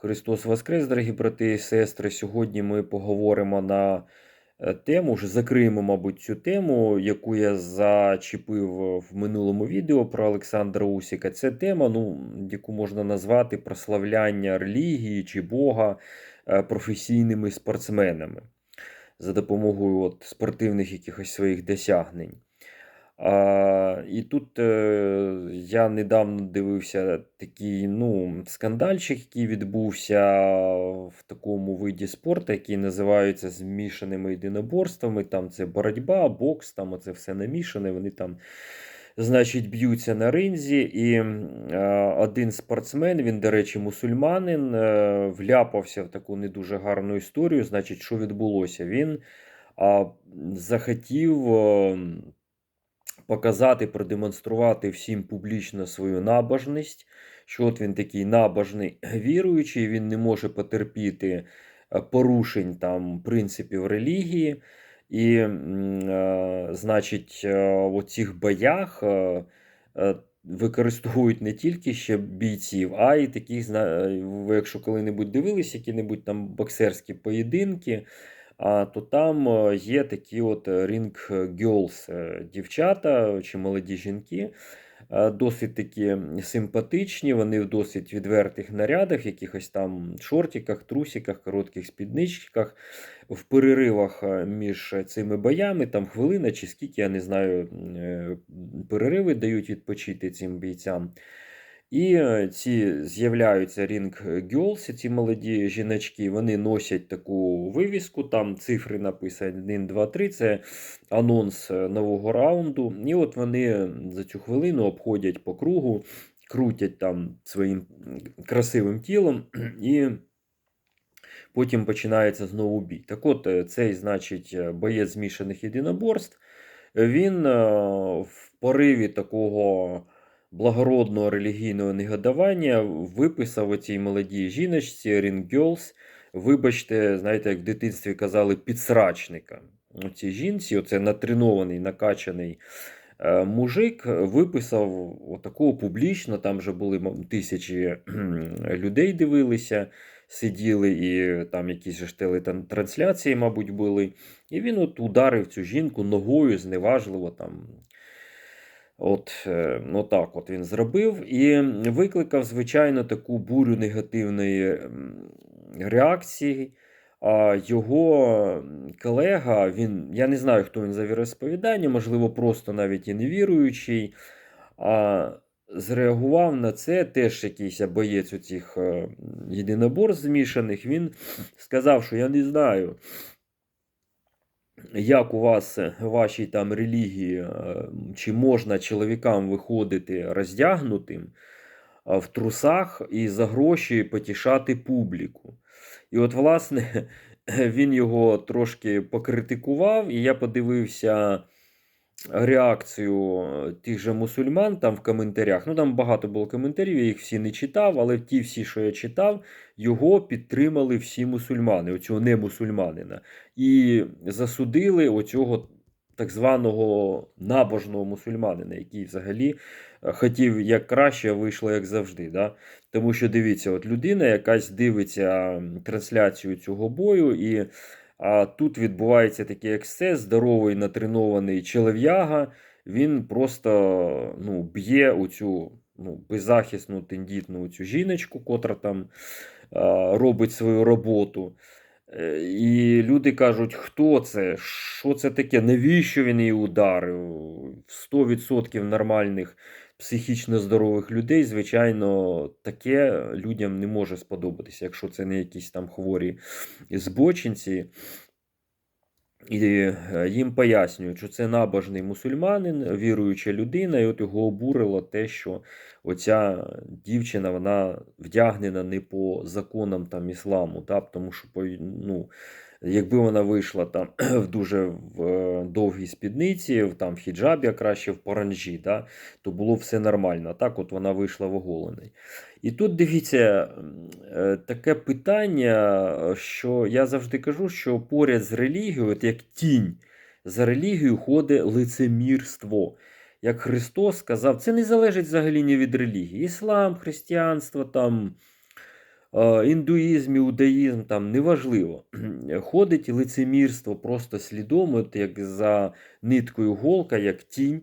Христос Воскрес, дорогі брати і сестри. Сьогодні ми поговоримо на е, тему, вже закриємо, мабуть, цю тему, яку я зачепив в минулому відео про Олександра Усіка. Це тема, ну, яку можна назвати прославляння релігії чи Бога е, професійними спортсменами за допомогою от, спортивних якихось своїх досягнень. А, і тут е, я недавно дивився такий ну, скандальчик, який відбувся в такому виді спорту, який називається змішаними єдиноборствами. Там це боротьба, бокс, там оце все намішане. Вони там, значить, б'ються на ринзі. І е, один спортсмен, він, до речі, мусульманин, е, вляпався в таку не дуже гарну історію. Значить, що відбулося? Він а, захотів. е, показати, продемонструвати всім публічно свою набожність, що от він такий набожний віруючий, він не може потерпіти е, порушень там принципів релігії. І, е, значить, е, у цих боях використовують не тільки ще бійців, а й таких, ви якщо коли-небудь дивились які-небудь там боксерські поєдинки, то там е, є такі от рінг girls, е, дівчата чи молоді жінки, е, досить такі симпатичні, вони в досить відвертих нарядах, якихось там шортиках, трусиках, коротких спідничках, в переривах е, між цими боями, там хвилина чи скільки, я не знаю, е, перериви дають відпочити цим бійцям. І е, ці з'являються Ring Girls, ці молоді жіночки, вони носять таку вивіску, там цифри написані 1, 2, 3, це анонс е, нового раунду. І от вони за цю хвилину обходять по кругу, крутять там своїм красивим тілом, і потім починається знову бій. Так от, е, цей, значить, боєць змішаних єдиноборств, він в пориві такого благородного релігійного негодування виписав оцій молодій жіночці Ring Girls, вибачте, знаєте, як в дитинстві казали, підсрачника. Оцій жінці, оце натренований, накачаний е, мужик, виписав отакого публічно, там вже були тисячі людей дивилися, сиділи, і там якісь ж телетрансляції, мабуть, були. І він от ударив цю жінку ногою зневажливо там. От, е, ну так от він зробив і викликав, звичайно, таку бурю негативної реакції. А його колега, він, я не знаю, хто він за віросповідання, можливо, просто навіть і невіруючий, а зреагував на це теж якийсь боєць у цих е, єдиноборств змішаних. Він сказав, що я не знаю, як у вас е, в вашій там релігії, е, чи можна чоловікам виходити роздягнутим в трусах і за гроші потішати публіку. І от, власне, він його трошки покритикував, і я подивився реакцію е, тих же мусульман там в коментарях. Ну там багато було коментарів, я їх всі не читав, але ті всі, що я читав, його підтримали всі мусульмани, оцього не мусульманина. І засудили оцього так званого набожного мусульманина, який взагалі е, хотів як краще, а вийшло як завжди. Да? Тому що дивіться, от людина якась дивиться трансляцію цього бою, і а тут відбувається такий ексцес, здоровий натренований чолов'яга, він просто ну, б'є оцю ну, беззахисну, тендітну цю жіночку, котра там робить свою роботу. Е, І люди кажуть, хто це? Що це таке? Навіщо він її ударив? 100% нормальних психічно здорових людей, звичайно, таке людям не може сподобатися, якщо це не якісь там хворі збочинці. І е, їм пояснюють, що це набожний мусульманин, віруюча людина, і от його обурило те, що оця дівчина вона вдягнена не по законам там ісламу, та, тому що ну, якби вона вийшла там в дуже в, е, довгій спідниці, в, там в хіджабі, а краще в паранжі, да, то було все нормально. Так от вона вийшла в оголений. І тут дивіться е, таке питання, що я завжди кажу, що поряд з релігією, от як тінь, за релігією ходить лицемірство. Як Христос сказав, це не залежить взагалі ні від релігії. Іслам, християнство, там, індуїзм, іудаїзм, там неважливо. Ходить лицемірство просто слідом, от як за ниткою голка, як тінь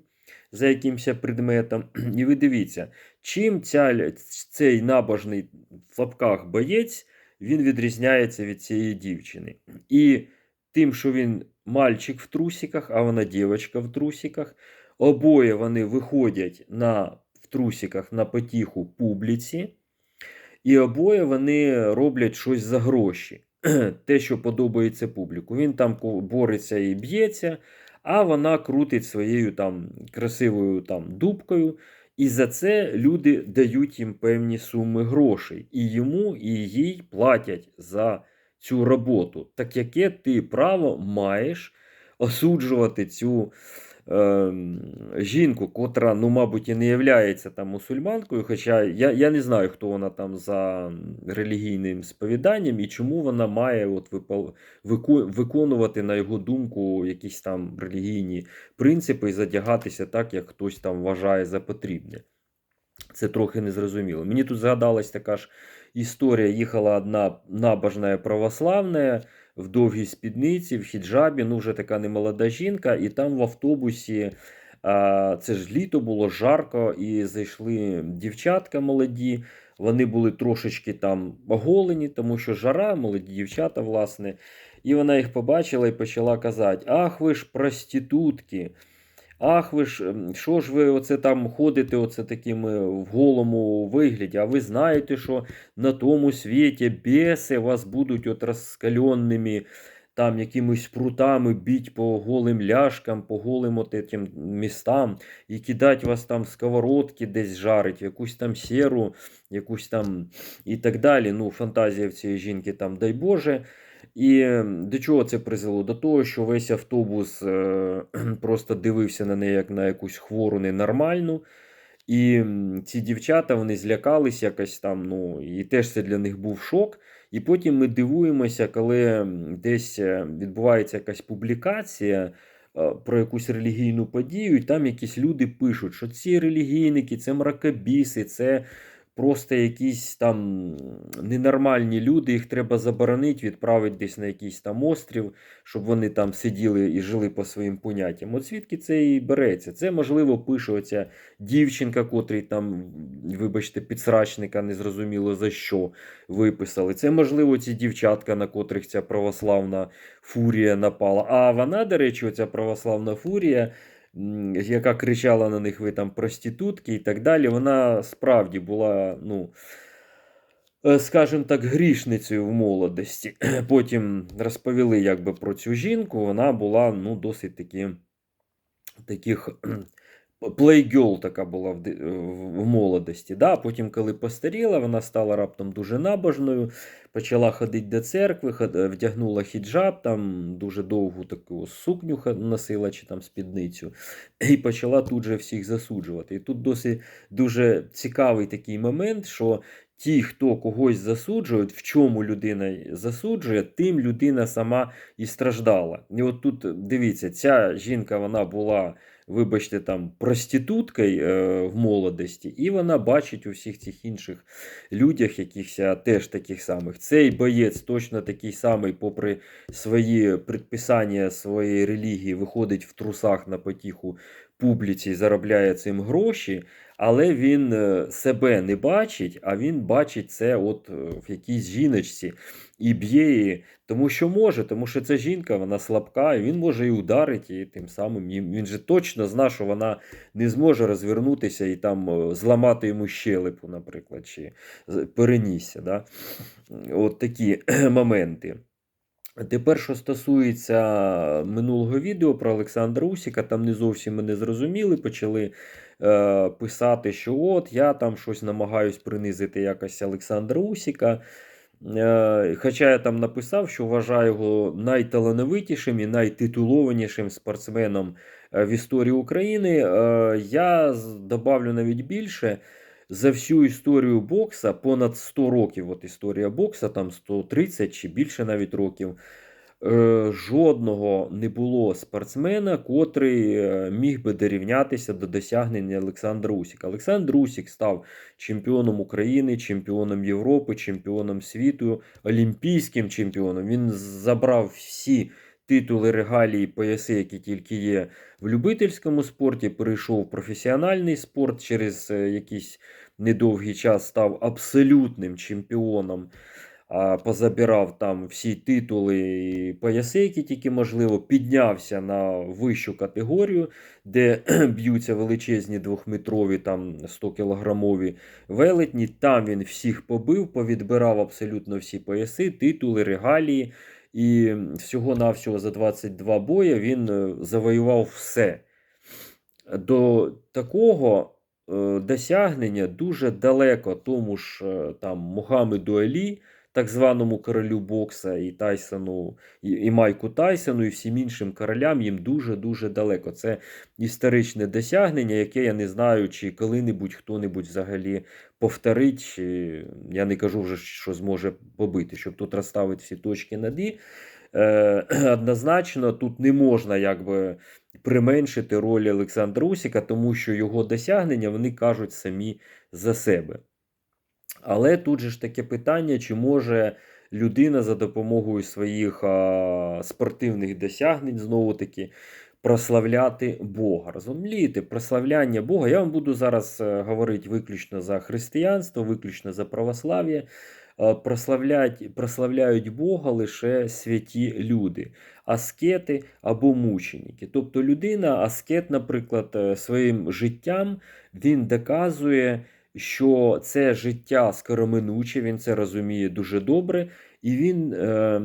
за якимось предметом. І ви дивіться, чим ця, цей набожний в лапках боєць він відрізняється від цієї дівчини. І тим, що він мальчик в трусиках, а вона дівчинка в трусиках. Обоє вони виходять на, в трусиках на потіху публіці, і обоє вони роблять щось за гроші. Те, що подобається публіку. Він там бореться і б'ється, а вона крутить своєю там красивою там дубкою. І за це люди дають їм певні суми грошей. І йому, і їй платять за цю роботу. Так яке ти право маєш осуджувати цю е, жінку, котра, ну, мабуть, і не являється там мусульманкою. Хоча я я не знаю, хто вона там за релігійним сповіданням і чому вона має от виконувати, на його думку, якісь там релігійні принципи і задягатися так, як хтось там вважає за потрібне. Це трохи незрозуміло. Мені тут згадалась така ж історія. Їхала одна набожна православна в довгій спідниці, в хіджабі, ну вже така немолода жінка, і там в автобусі. Це ж літо було жарко, і зайшли дівчатка молоді. Вони були трошечки там оголені, тому що жара, молоді дівчата, власне. І вона їх побачила і почала казати: Ах, ви ж проститутки! Ах, ви ж, ем, що ж ви оце там ходите, оце такими в голому вигляді? А ви знаєте, що на тому світі біси вас будуть от розкаленними там якимись прутами біть по голим ляшкам, по голим от этим містам і кидать вас там сковородки десь жарить, якусь там серу, якусь там і так далі. Ну, фантазія в цієї жінки там, дай Боже. І до чого це призвело? До того, що весь автобус е, просто дивився на неї як на якусь хвору ненормальну. І ці дівчата вони злякались якось там. ну, І теж це для них був шок. І потім ми дивуємося, коли десь е, відбувається якась публікація. Е, про якусь релігійну подію, і там якісь люди пишуть, що ці релігійники, це мракобіси, це просто якісь там ненормальні люди, їх треба заборонити, відправити десь на якийсь там острів, щоб вони там сиділи і жили по своїм поняттям. От звідки це і береться? Це, можливо, пише оця дівчинка, котрий там, вибачте, підсрачника незрозуміло за що виписали. Це, можливо, ці дівчатка, на котрих ця православна фурія напала. А вона, до речі, оця православна фурія яка кричала на них ви там проститутки і так далі, вона справді була, ну, е, скажімо так, грішницею в молодості. Потім розповіли якби про цю жінку, вона була ну, досить таки таких Плейгьол така була в в молодості. Да? Потім, коли постаріла, вона стала раптом дуже набожною, почала ходити до церкви, вдягнула хіджаб, там дуже довгу таку сукню носила чи там спідницю, і почала тут же всіх засуджувати. І тут досить дуже цікавий такий момент, що ті, хто когось засуджують, в чому людина засуджує, тим людина сама і страждала. І от тут дивіться, ця жінка вона була вибачте, там проституткою е, в молодості, і вона бачить у всіх цих інших людях, якихось теж таких самих. Цей боєць точно такий самий, попри свої предписання своєї релігії, виходить в трусах на потіху публіці, заробляє цим гроші. Але він е, себе не бачить, а він бачить це от е, в якійсь жіночці і б'є її, тому що може, тому що ця жінка, вона слабка, і він може і ударити, і тим самим він же точно знає, що вона не зможе розвернутися і там е, зламати йому щелепу, наприклад, чи перенісся. Да? От такі моменти. Тепер, що стосується минулого відео про Олександра Усіка, там не зовсім мене зрозуміли, почали е, писати, що от я там щось намагаюсь принизити якось Олександра Усіка. Е, Хоча я там написав, що вважаю його найталановитішим і найтитулованішим спортсменом е, в історії України, е, я добавлю навіть більше. За всю історію бокса, понад 100 років, от історія бокса, там 130 чи більше навіть років. Е, жодного не було спортсмена, котрий е, міг би дорівнятися до досягнення Олександра Усіка. Олександр Усік став чемпіоном України, чемпіоном Європи, чемпіоном світу, олімпійським чемпіоном. Він забрав всі титули, регалії, пояси, які тільки є в любительському спорті, перейшов в професіональний спорт через е, якийсь недовгий час став абсолютним чемпіоном. Позабирав там всі титули і пояси, які тільки можливо, піднявся на вищу категорію, де б'ються величезні двохметрові там 100 кілограмові велетні. Там він всіх побив, повідбирав абсолютно всі пояси, титули, регалії. І всього-навсього за 22 бої він е, завоював все. До такого е, досягнення дуже далеко тому ж е, там Мухаммеду Алі, так званому королю бокса, і Тайсону, і, і Майку Тайсону, і всім іншим королям їм дуже-дуже далеко. Це історичне досягнення, яке я не знаю, чи коли-небудь хто-небудь взагалі повторить. Чи, я не кажу вже, що зможе побити, щоб тут розставити всі точки над «і». Е, Однозначно, тут не можна якби применшити роль Олександра Усіка, тому що його досягнення вони кажуть самі за себе. Але тут же ж таке питання, чи може людина за допомогою своїх а, спортивних досягнень знову таки прославляти Бога. Розумієте, прославляння Бога. Я вам буду зараз е, говорити виключно за християнство, виключно за православ'я. Е, прославляють, Бога лише святі люди, аскети або мученики. Тобто людина, аскет, наприклад, е, своїм життям він доказує, що це життя скороминуче, він це розуміє дуже добре, і він е,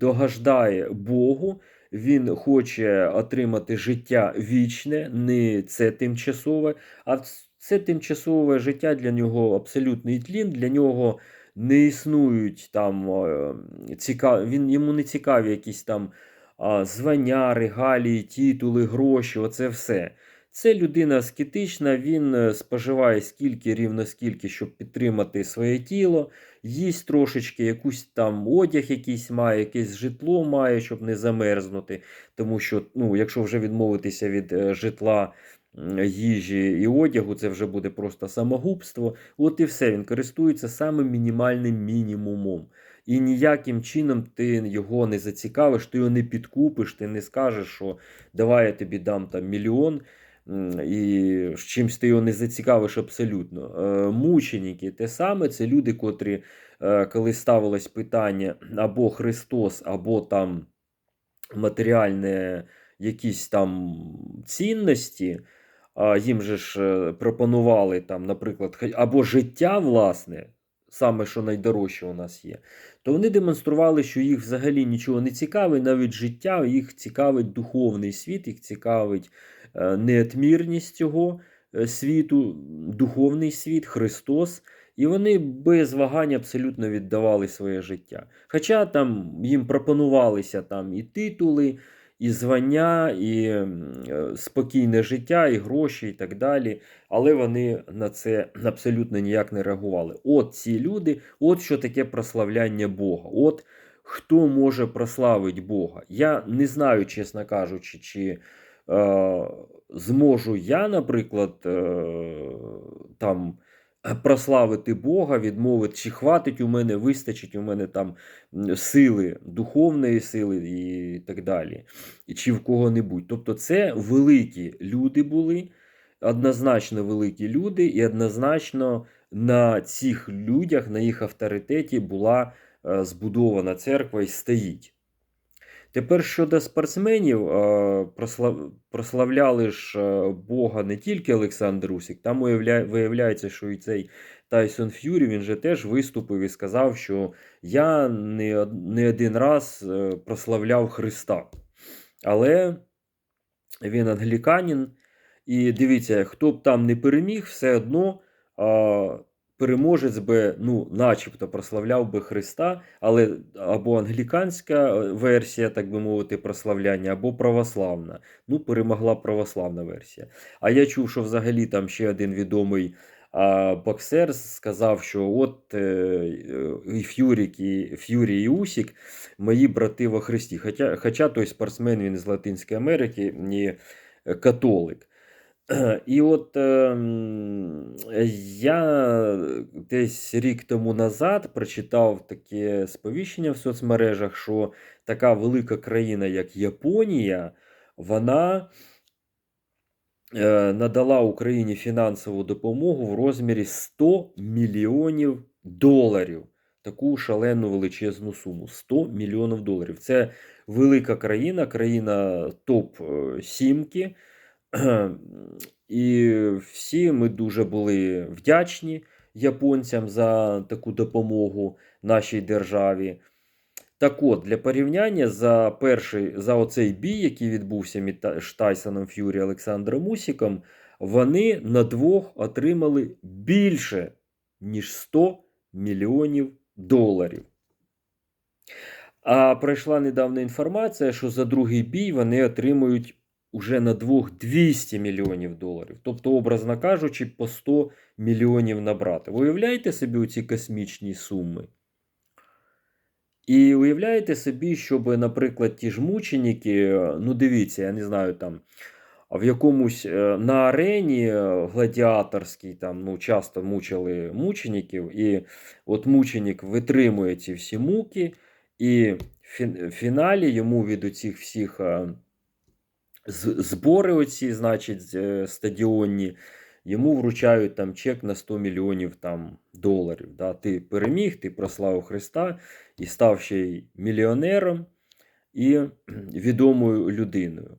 догаждає Богу. Він хоче отримати життя вічне, не це тимчасове, а це тимчасове життя для нього абсолютний тлін, для нього не існують там е, цікав... він йому не цікаві якісь там звання, регалії, титули, гроші. Оце все. Це людина аскетична, він е, споживає скільки, рівно скільки, щоб підтримати своє тіло, їсть трошечки, якусь там одяг якийсь має, якесь житло має, щоб не замерзнути. Тому що, ну, якщо вже відмовитися від е, житла, їжі і одягу, це вже буде просто самогубство. От і все, він користується самим мінімальним мінімумом. І ніяким чином ти його не зацікавиш, ти його не підкупиш, ти не скажеш, що давай я тобі дам там мільйон. І чимсь ти його не зацікавиш абсолютно. Е, мученіки те саме, це люди, котрі, е, коли ставилось питання або Христос, або там матеріальне якісь там цінності, їм же ж е, пропонували там, наприклад, або життя, власне, саме що найдорожче у нас є, то вони демонстрували, що їх взагалі нічого не цікавить, навіть життя, їх цікавить духовний світ, їх цікавить неотмірність цього е, світу, духовний світ, Христос. І вони без вагань абсолютно віддавали своє життя. Хоча там їм пропонувалися там і титули і звання, і е, спокійне життя, і гроші, і так далі. Але вони на це абсолютно ніяк не реагували. От ці люди, от що таке прославляння Бога. От хто може прославити Бога. Я не знаю, чесно кажучи, чи е, зможу я, наприклад, е, там прославити Бога, відмовити, чи хватить у мене, вистачить у мене там сили, духовної сили і так далі, чи в кого-небудь. Тобто, це великі люди були, однозначно великі люди, і однозначно на цих людях, на їх авторитеті була е, збудована церква і стоїть. Тепер щодо спортсменів, е, прославляли ж е, Бога не тільки Олександр Усік, там виявляється, що і цей Тайсон Ф'юрі він же теж виступив і сказав, що я не один раз е, прославляв Христа. Але він англіканін. І дивіться, хто б там не переміг, все одно переможець би, ну, начебто, прославляв би Христа, але або англіканська е, версія, так би мовити, прославляння, або православна. Ну, перемогла православна версія. А я чув, що взагалі там ще один відомий А боксер сказав, що от е, і Ф'юрік, і Ф'юрі і Усік мої брати во Христі. Хоча, хоча той спортсмен він з Латинської Америки, не католик. І от е, я десь рік тому назад прочитав таке сповіщення в соцмережах, що така велика країна, як Японія, вона е, надала Україні фінансову допомогу в розмірі 100 мільйонів доларів. Таку шалену величезну суму 100 мільйонів доларів. Це велика країна, країна топ-сімки. І всі ми дуже були вдячні японцям за таку допомогу нашій державі. Так от, для порівняння за перший за оцей бій, який відбувся між Тайсоном Ф'юрі Олександром Усіком, вони на двох отримали більше, ніж 100 мільйонів доларів. А пройшла недавно інформація, що за другий бій вони отримують уже на двох 200 мільйонів доларів. Тобто, образно кажучи, по 100 мільйонів набрати. Ви уявляєте собі ці космічні суми? І уявляєте собі, щоб, наприклад, ті ж мученіки, ну дивіться, я не знаю там. В якомусь е, на арені е, гладіаторській там ну, часто мучили мучеників, і от мученик витримує ці всі муки, і в фіналі йому від оцих всіх е, збори, оці, значить, стадіонні, йому вручають там чек на 100 мільйонів там, доларів. Да? Ти переміг, ти прославив Христа і став ще й мільйонером і відомою людиною.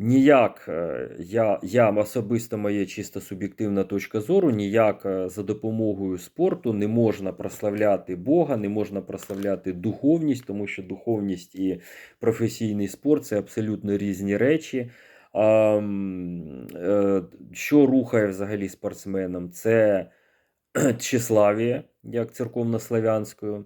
Ніяк е, я я особисто моє чисто суб'єктивна точка зору, ніяк е, за допомогою спорту не можна прославляти Бога, не можна прославляти духовність, тому що духовність і професійний спорт це абсолютно різні речі. Е, Що рухає взагалі спортсменам? Це тщеславія, як церковнослав'янською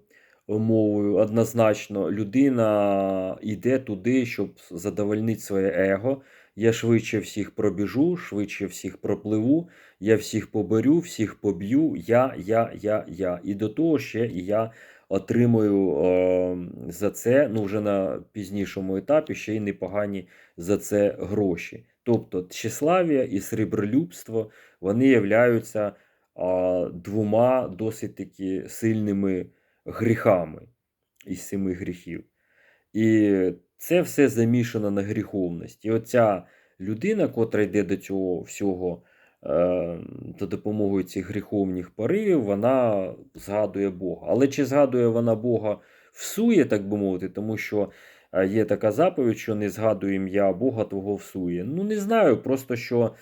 мовою. Однозначно, людина йде туди, щоб задовольнити своє его. Я швидше всіх пробіжу, швидше всіх пропливу, я всіх поберю, всіх поб'ю, я, я, я, я. І до того ще я отримую е, за це, ну вже на пізнішому етапі, ще й непогані за це гроші. Тобто тщеславія і срібролюбство вони являються е, двома досить таки сильними гріхами із семи гріхів. І це все замішано на гріховності. І оця людина, котра йде до цього всього е, за допомогою цих гріховних поривів, вона згадує Бога. Але чи згадує вона Бога всує, так би мовити, тому що є така заповідь, що не згадує ім'я Бога Твого всує. Ну, не знаю, просто що.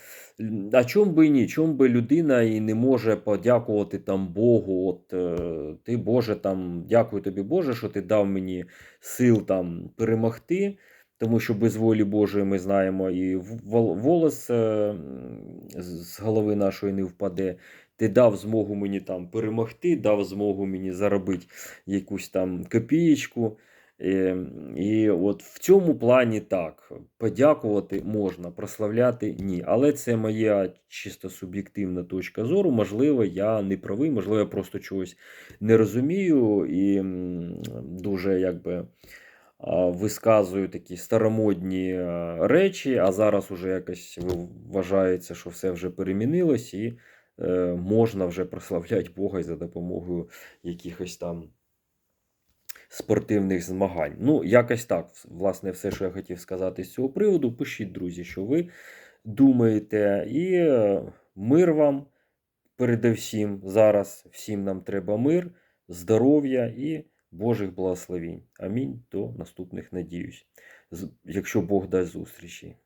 А чому би і ні? Чому би людина і не може подякувати там Богу? От е, ти, Боже, там, дякую тобі, Боже, що ти дав мені сил там перемогти. Тому що без волі Божої ми знаємо, і волос е, з голови нашої не впаде. Ти дав змогу мені там перемогти, дав змогу мені заробити якусь там копієчку. Ем, і от в цьому плані так, подякувати можна, прославляти ні. Але це моя чисто суб'єктивна точка зору. Можливо, я не правий, можливо, я просто чогось не розумію і дуже якби висказую такі старомодні речі, а зараз уже якось вважається, що все вже перемінилось, і е, можна вже прославляти Бога за допомогою якихось там спортивних змагань. Ну, якось так. Власне, все, що я хотів сказати з цього приводу. Пишіть, друзі, що ви думаєте. І е, мир вам передовсім. Зараз всім нам треба мир, здоров'я і Божих благословінь. Амінь. До наступних надіюсь. Якщо Бог дасть зустрічі.